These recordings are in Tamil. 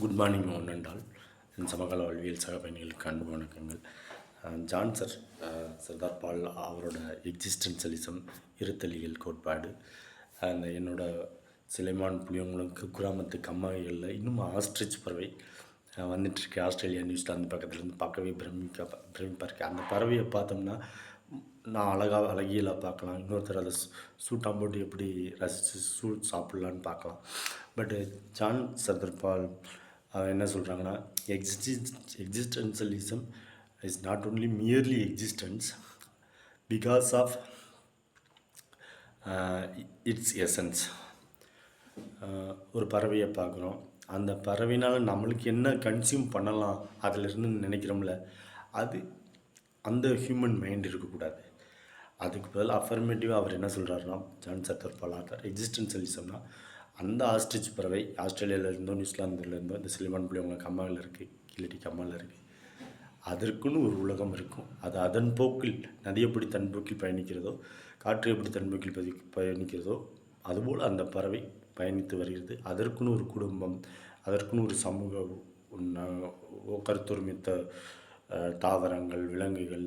குட் மார்னிங் ஒன் என் சமகால வாழ்வியல் சக பயணிகளுக்கு அன்பு வணக்கங்கள். ஜான்சர் ஜான் சார் சர்தார் பால் அவரோட எக்ஸிஸ்டன்சலிசம் இருத்தலியல் கோட்பாடு அந்த என்னோட சிலைமான் புளியங்குளம் குக்கிராமத்து கம்மாய்களில் இன்னும் ஆஸ்ட்ரிச் பறவை வந்துட்டுருக்கு ஆஸ்திரேலியா நியூசிலாந்து பக்கத்துலேருந்து பார்க்கவே பிரமிக்க பிரமிப்பாக இருக்குது அந்த பறவையை பார்த்தோம்னா நான் அழகாக அழகியலாக பார்க்கலாம். இன்னொருத்தர் அதை சூ- சூட்டாக போட்டு எப்படி ரசித்து சூட் சாப்பிட்லான்னு பார்க்கலாம். பட்டு ஜான் சர்தர்பால் அவர் என்ன சொல்கிறாங்கன்னா exist existentialism is not only merely existence because of its essence ஒரு பறவையை பார்க்குறோம். அந்த பறவைனால் நம்மளுக்கு என்ன கன்சியூம் பண்ணலாம் அதிலிருந்து நினைக்கிறோம்ல அது அந்த ஹியூமன் மைண்ட் இருக்கக்கூடாது. அதுக்கு பதில் அஃபர்மேட்டிவாக அவர் என்ன சொல்கிறாருன்னா ஜான் சத்தர் பலாத்தார் எக்ஸிஸ்டன்சலிசம்னா அந்த ஆஸ்ட்ரிச் பறவை ஆஸ்திரேலியாவில் நியூசிலாந்துலேருந்தோ இந்த சிலிமான் புள்ளிவங்க கம்மாவில் இருக்குது கில்லட்டி கம்மாவில் இருக்குது அதற்குன்னு ஒரு உலகம் இருக்கும். அது அதன் போக்கில் நதி எப்படி தன் போக்கில் பயணிக்கிறதோ காற்று எப்படி தன் போக்கில் பதி பயணிக்கிறதோ அதுபோல் அந்த பறவை பயணித்து வருகிறது. அதற்குன்னு ஒரு குடும்பம் அதற்குன்னு ஒரு சமூக கருத்துரிமித்த தாவரங்கள் விலங்குகள்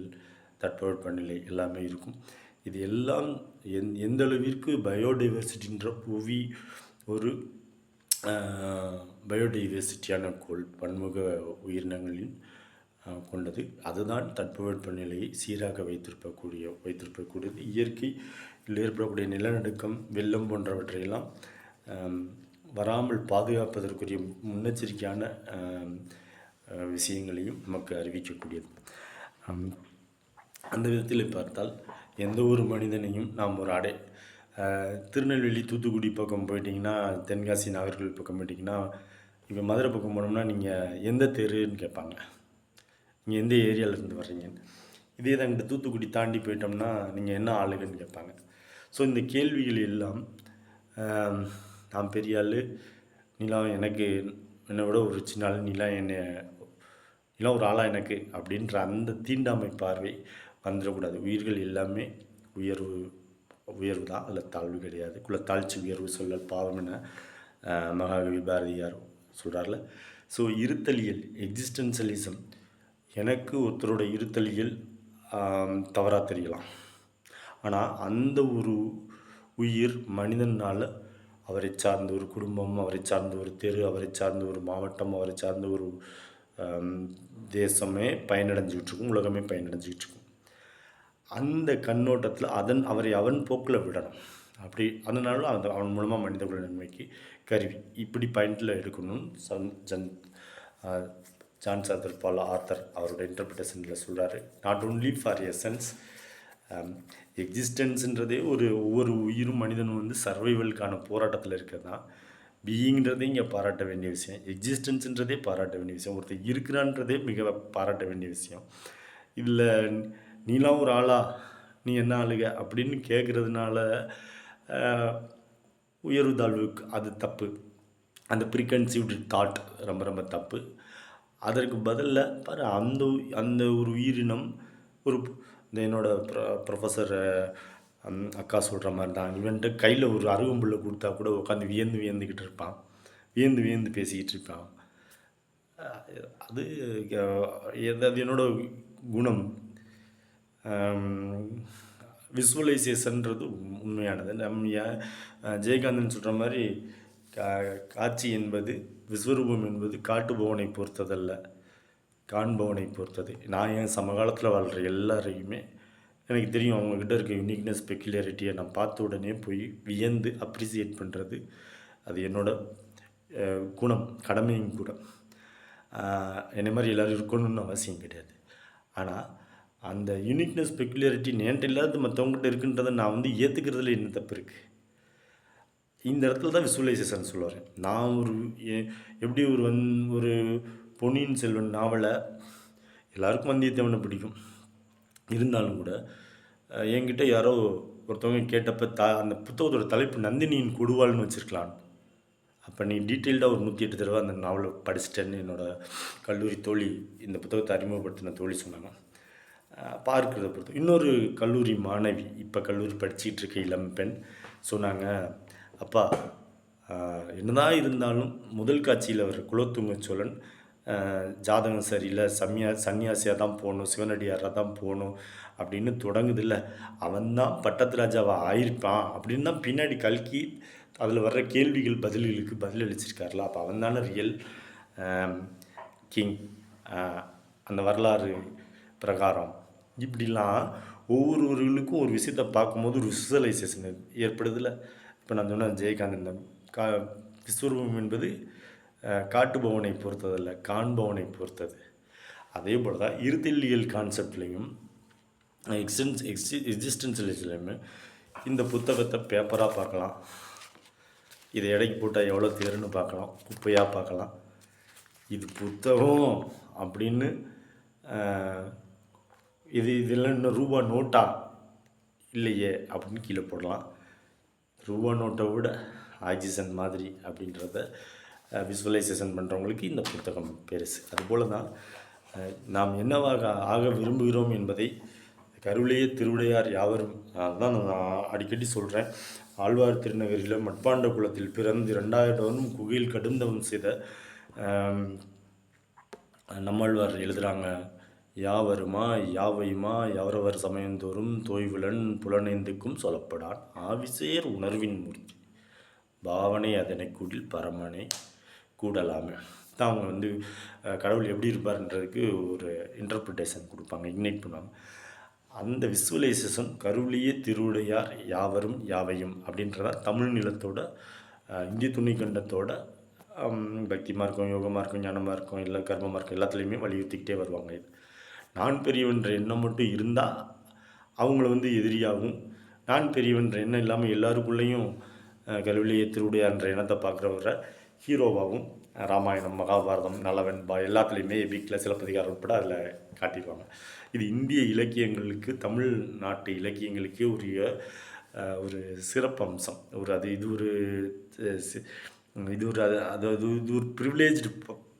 தட்பவெப்பநிலை எல்லாமே இருக்கும். இது எல்லாம் எந் எந்தளவிற்கு பயோடைவர்சிட்டின்ற புவி ஒரு பயோடைவர்சிட்டியான கோள் பன்முக உயிரினங்களின் கொண்டது. அதுதான் தட்பவெப்பநிலையை சீராக வைத்திருக்கக்கூடிய வைத்திருக்கக்கூடியது இயற்கையில் ஏற்படக்கூடிய நிலநடுக்கம் வெள்ளம் போன்றவற்றையெல்லாம் வராமல் பாதுகாப்பதற்குரிய முன்னெச்சரிக்கையான விஷயங்களையும் நமக்கு அறிவிக்கக்கூடியது. அந்த விதத்தில் பார்த்தால் எந்த ஒரு மனிதனையும் நாம் ஒரு அடை திருநெல்வேலி தூத்துக்குடி பக்கம் போயிட்டிங்கன்னா தென்காசி நாகர்கோவில் பக்கம் போயிட்டிங்கன்னா இப்போ மதுரை பக்கம் போனோம்னா நீங்கள் எந்த தெருன்னு கேட்பாங்க. நீங்கள் எந்த ஏரியாவிலேருந்து வர்றீங்கன்னு. இதே தான் இங்கிட்ட தூத்துக்குடி தாண்டி போயிட்டோம்னா நீங்கள் என்ன ஆளுங்கன்னு கேட்பாங்க. ஸோ இந்த கேள்விகள் எல்லாம் நான் பெரிய ஆள் நிலா எனக்கு என்னை விட ஒரு சின்ன ஆள் நிலா என்னை நிலம் ஒரு ஆளாக எனக்கு அப்படின்ற அந்த தீண்டாமை பார்வை வந்துடக்கூடாது. உயிர்கள் எல்லாமே உயர்வு உயர்வு தான் அதில் தாழ்வு கிடையாது. குலத்தாழ்ச்சி உயர்வு சொல்லல் பாவம் என மகாகவி பாரதியார் சொல்கிறார்ல ஸோ இருத்தலியல் எக்ஸிஸ்டன்சலிசம் எனக்கு ஒருத்தரோட இருத்தலியல் தவறாக தெரியலாம். ஆனால் அந்த ஒரு உயிர் மனிதனால் அவரை சார்ந்த ஒரு குடும்பம் அவரை சார்ந்த ஒரு தெரு அவரை சார்ந்த ஒரு மாவட்டம் அவரை சார்ந்த ஒரு தேசமே பயனடைஞ்சிக்கிட்டு இருக்கும் உலகமே பயனடைஞ்சிக்கிட்டு இருக்கும். அந்த கண்ணோட்டத்தில் அதன் அவரை அவன் போக்கில் விடணும். அப்படி அதனால அந்த அவன் மூலமாக மனிதகுல நன்மைக்கு கருவி. இப்படி பாயிண்டில் எடுக்கணும்னு சன் Jan Jean Sartre Paul author அவரோட இன்டர்பிரிட்டேஷனில் சொல்கிறாரு நாட் ஓன்லி ஃபார் எசன்ஸ் எக்ஸிஸ்டன்ஸுன்றதே ஒரு ஒவ்வொரு உயிரும் மனிதனும் வந்து சர்வைவலுக்கான போராட்டத்தில் இருக்கிறது? தான் பீயிங்கிறதே இங்கே பாராட்ட வேண்டிய விஷயம் எக்ஸிஸ்டன்ஸுன்றதே பாராட்ட வேண்டிய விஷயம். ஒருத்தர் இருக்கிறான்றதே மிக பாராட்ட வேண்டிய விஷயம். இதில் நீலாம் ஒரு ஆளா? நீ என்ன ஆளுக? அப்படின்னு கேட்குறதுனால உயர்வு தாழ்வுக்கு அது தப்பு. அந்த ப்ரீகன்சீவ்டு தாட் ரொம்ப ரொம்ப தப்பு. அதற்கு பதிலில் பாரு அந்த அந்த ஒரு உயிரினம் ஒரு இந்த என்னோட ப்ரொஃபஸர் அக்கா சொல்கிற மாதிரி தான் இவன்ட்டு கையில் ஒரு அருகம்புள்ள கொடுத்தா கூட உட்காந்து வியந்து வியந்துக்கிட்டு இருப்பான். வியந்து வியந்து பேசிக்கிட்டு இருப்பான். அது அது என்னோட குணம். விசுவலைசேஷன்றது உண்மையானது. நம்ம ஏன், ஜெயகாந்தன் சொல்கிற மாதிரி கா காட்சி என்பது விஸ்வரூபம் என்பது காட்டுபவனை பொறுத்ததல்ல. காண்பவனை பொறுத்தது. நான் என் சமகாலத்தில் வாழ்கிற எல்லாரையுமே எனக்கு தெரியும் அவங்கக்கிட்ட இருக்க யூனிக்னஸ் பெக்யூலாரிட்டியை நான் பார்த்த உடனே போய் வியந்து அப்ரிசியேட் பண்ணுறது அது என்னோட குணம் கடமையும் கூட என்னை மாதிரி எல்லோரும் இருக்கணும்னு அவசியம் கிடையாது. ஆனால் அந்த யூனிக்னஸ் பெக்குலியாரிட்டி என்கிட்ட இல்லாத மற்றவங்ககிட்ட இருக்குன்றதை நான் வந்து ஏற்றுக்கிறதுல என்ன தப்பு இருக்குது இந்த இடத்துல தான் விசுவலைசேஷன் சொல்ல நான் ஒரு எ- எப்படி ஒரு வந் ஒரு பொன்னியின் செல்வன் நாவலை எல்லாருக்கும் வந்தியத்தேவனை பிடிக்கும். இருந்தாலும் கூட என்கிட்ட யாரோ ஒருத்தவங்க கேட்டப்ப த அந்த புத்தகத்தோட தலைப்பு நந்தினியின் கொடுவாள்னு வச்சுருக்கலாம். அப்போ நீ டீட்டெயில்டாக ஒரு நூற்றி எட்டு தடவை அந்த நாவலை படிச்சிட்டேன்னு என்னோட கல்லூரி தோழி இந்த புத்தகத்தை அறிமுகப்படுத்தின தோழி சொன்னாங்க. பார்க்கிறத பொறுத்து. இன்னொரு கல்லூரி மாணவி இப்போ கல்லூரி படிச்சிட்டு இருக்க இளம் பெண் சொன்னாங்க அப்பா என்னதான் இருந்தாலும் முதல் காட்சியில் வர குலத்துங்க சோழன் ஜாதகம் சரியில்லை சம்யா சன்னியாசியாக தான் போகணும் சிவனடியாராக தான் போகணும் அப்படின்னு தொடங்குதில்ல. அவன் தான் பட்டத்து ஆயிருப்பான் அப்படின்னு தான் பின்னாடி கல்கி அதில் வர்ற கேள்விகள் பதில்களுக்கு பதில் அளிச்சிருக்காருல அப்போ அவன் தானே ரியல் கிங் அந்த வரலாறு பிரகாரம். இப்படிலாம் ஒவ்வொருவர்களுக்கும் ஒரு விஷயத்தை பார்க்கும்போது ஒரு விசுவலைசேஷன் ஏற்படுதில்ல இப்போ நான் சொன்னேன் ஜெயகாந்த் இந்த கா விஸ்வரூபம் என்பது காட்டுபவனை பொறுத்ததல்ல காண்பவனை பொறுத்தது. அதே போல் தான் இருத்தெல்லியல் கான்செப்ட்லேயும் எக்ஸிஸ்டன்ஸ் எக்ஸி எக்ஸிஸ்டன்ஸ்லேயுமே இந்த புத்தகத்தை பேப்பராக பார்க்கலாம். இதை எடைக்கு போட்டால் எவ்வளோ தேருன்னு பார்க்கலாம் குப்பையாக பார்க்கலாம். இது புத்தகம் அப்படின்னு இது இதெல்லாம் இன்னும் ரூபா நோட்டா இல்லையே அப்படின்னு கீழே போடலாம். ரூபா நோட்டை விட ஆக்சிஜன் மாதிரி அப்படின்றத விசுவலைசேஷன் பண்ணுறவங்களுக்கு இந்த புத்தகம் பெருசு. அதுபோல் தான் நாம் என்னவாக ஆக விரும்புகிறோம் என்பதை கருவிலேயே திருவிடையார் யாவரும் அதுதான் நான் அடிக்கடி சொல்கிறேன் ஆழ்வார் திருநகரில் மட்பாண்ட குலத்தில் பிறந்து ரெண்டாயிரம் குகையில் கடுந்தவம் செய்த நம்மாழ்வார் எழுதுகிறாங்க யாவருமா யாவையுமா யாவரவர் சமயந்தோறும் தோய்வுலன் புலனைந்துக்கும் சொல்லப்படான் ஆவிசேர் உணர்வின் மூர்த்தி. பாவனை அதனை கூடில் பரமனை கூடலாமே. தான் அவங்க வந்து கடவுள் எப்படி இருப்பார்ன்றதுக்கு ஒரு இன்டர்பிரிட்டேஷன் கொடுப்பாங்க இக்னைட் பண்ணுவாங்க. அந்த விசுவலைசேஷன் கருவிலேயே திருவுடையார் யாவரும் யாவையும் அப்படின்றத தமிழ் நிலத்தோட இந்திய துணிக்கண்டத்தோட ஹம், பக்தி மார்க்கம் இருக்கும் ஞானமாக இருக்கும் மார்க்கம் இல்லை கர்மமாக இருக்கும் எல்லாத்துலேயுமே வலியுறுத்திக்கிட்டே வருவாங்க இது. நான் பெரியவன்ற எண்ணம் மட்டும் இருந்தால் அவங்கள வந்து எதிரியாகும். நான் பெரியவன்ற எண்ணம் இல்லாமல் எல்லாருக்குள்ளேயும் அஹ், கருவிலேயே எண்ணத்தை பார்க்குறவரை ஹீரோவாகவும் ராமாயணம் மகாபாரதம் நலவன் பா எல்லாத்துலேயுமே எபிக்கில் சிலப்பதிகாரம் உட்பட அதில் காட்டிடுவாங்க இது இந்திய இலக்கியங்களுக்கு தமிழ் நாட்டு இலக்கியங்களுக்கே உரிய ஒரு சிறப்பம்சம். ஒரு அது இது ஒரு இது ஒரு அது அது அது இது ஒரு ப்ரிவிலேஜ்டு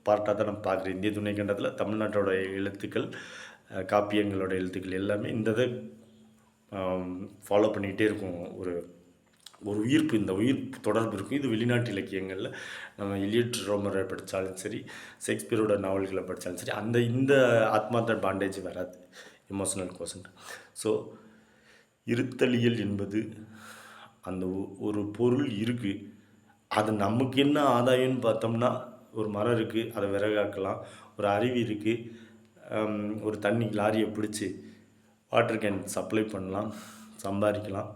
பார்ட்டாக தான் நான் பார்க்குறேன். இந்திய துணைக்கண்டத்தில் தமிழ்நாட்டோட எழுத்துக்கள் காப்பியங்களோட எழுத்துக்கள் எல்லாமே இந்த இதை ஃபாலோ பண்ணிக்கிட்டே இருக்கும். ஒரு ஒரு உயிர்ப்பு இந்த உயிர் தொடர்பு இருக்கும். இது வெளிநாட்டு இலக்கியங்களில் நம்ம எலியட் ரோமரை படித்தாலும் சரி ஷேக்ஸ்பியரோட நாவல்களை படித்தாலும் சரி அந்த இந்த ஆத்மார்த்த பாண்டேஜ் வராது. எமோஷனல் கோஷன் ஸோ இருத்தலியல் என்பது அந்த ஒரு பொருள் இருக்குது அது நமக்கு என்ன ஆதாயம்னு பார்த்தோம்னா ஒரு மரம் இருக்குது அதை விறகாக்கலாம். ஒரு அருவி இருக்குது ஒரு தண்ணி லாரியை பிடிச்சி வாட்டர் கேன் சப்ளை பண்ணலாம் சம்பாதிக்கலாம்.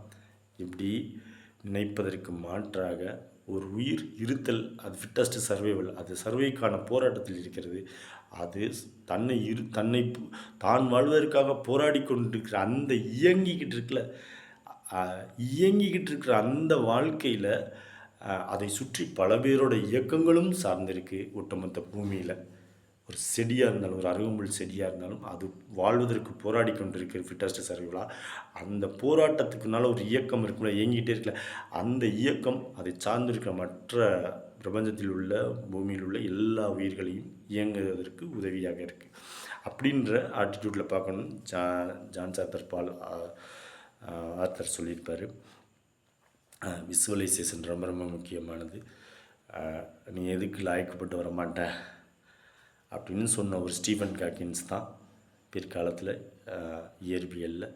இப்படி நினைப்பதற்கு மாற்றாக ஒரு உயிர் இருத்தல் அது ஃபிட்டஸ்ட் சர்வைவல் அது சர்வைக்கான போராட்டத்தில் இருக்கிறது. அது தன்னை இரு தன்னை தான் வாழ்வதற்காக போராடி கொண்டிருக்கிற அந்த இயங்கிக்கிட்டு இருக்கல இயங்கிக்கிட்டு இருக்கிற அந்த வாழ்க்கையில் அதை சுற்றி பல பேரோட இயக்கங்களும் சார்ந்திருக்கு ஒட்டுமொத்த பூமியில். ஒரு செடியாக இருந்தாலும் ஒரு அருகம்புல் செடியாக இருந்தாலும் அது வாழ்வதற்கு போராடி கொண்டிருக்கிற ஃபிட்டஸ்ட் சர்வைவலா அந்த போராட்டத்துக்குனால ஒரு இயக்கம் இருக்குல்ல இயங்கிட்டே இருக்கல அந்த இயக்கம் அதை சார்ந்திருக்கிற மற்ற பிரபஞ்சத்தில் உள்ள பூமியில் உள்ள எல்லா உயிர்களையும் இயங்குவதற்கு உதவியாக இருக்குது அப்படின்ற ஆட்டிடியூட்டில் பார்க்கணும். ஜா ஜான் சார்த்தர் பால் ஆர்த்தர் சொல்லியிருப்பார். விசுவலைசேஷன் ரொம்ப ரொம்ப முக்கியமானது. நீ எதுக்கு லாய்க்கப்பட்டு வர மாட்ட அப்படின்னு சொன்ன ஒரு ஸ்டீஃபன் காக்கின்ஸ் தான் பிற்காலத்தில் இயற்பியலில்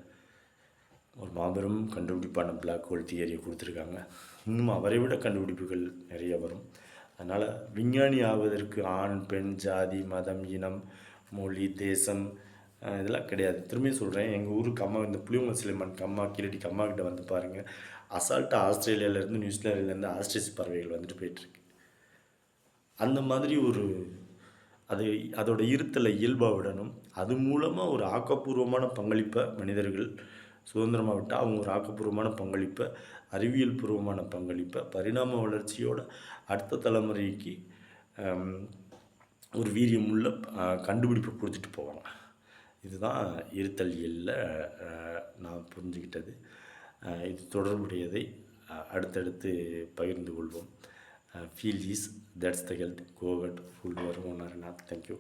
ஒரு மாபெரும் கண்டுபிடிப்பான பிளாக் ஹோல் தியரியை கொடுத்துருக்காங்க. இன்னும் அவரை விட கண்டுபிடிப்புகள் நிறைய வரும். அதனால் விஞ்ஞானி ஆவதற்கு ஆண் பெண் ஜாதி மதம் இனம் மொழி தேசம் இதெல்லாம் கிடையாது. திரும்பி சொல்கிறேன் எங்கள் ஊருக்கு அம்மா இந்த புளியங்க சிலிமன் கம்மா கிரடி கம்மா கிட்ட வந்து பாருங்கள் அசால்ட்டாக ஆஸ்திரேலியாவிலேருந்து நியூசிலாந்துலேருந்து ஆஸ்ட்ரேஸ் பறவைகள் வந்துட்டு போயிட்டுருக்கு. அந்த மாதிரி ஒரு அது அதோட இருத்தலை இயல்பாக விடணும் அது மூலமாக ஒரு ஆக்கப்பூர்வமான பங்களிப்பை மனிதர்கள் சுதந்திரமாக விட்டால் அவங்க ஒரு ஆக்கப்பூர்வமான பங்களிப்பை அறிவியல் பூர்வமான பங்களிப்பை பரிணாம வளர்ச்சியோட அடுத்த தலைமுறைக்கு ஒரு வீரியமுள்ள கண்டுபிடிப்பை கொடுத்துட்டு போவாங்க. இதுதான் இருத்தல் இயலில் நான் புரிஞ்சுக்கிட்டது. இது தொடர்புடையதை அடுத்தடுத்து பகிர்ந்து கொள்வோம். Feel is that's the health covered full owner வரும் தேங்க்யூ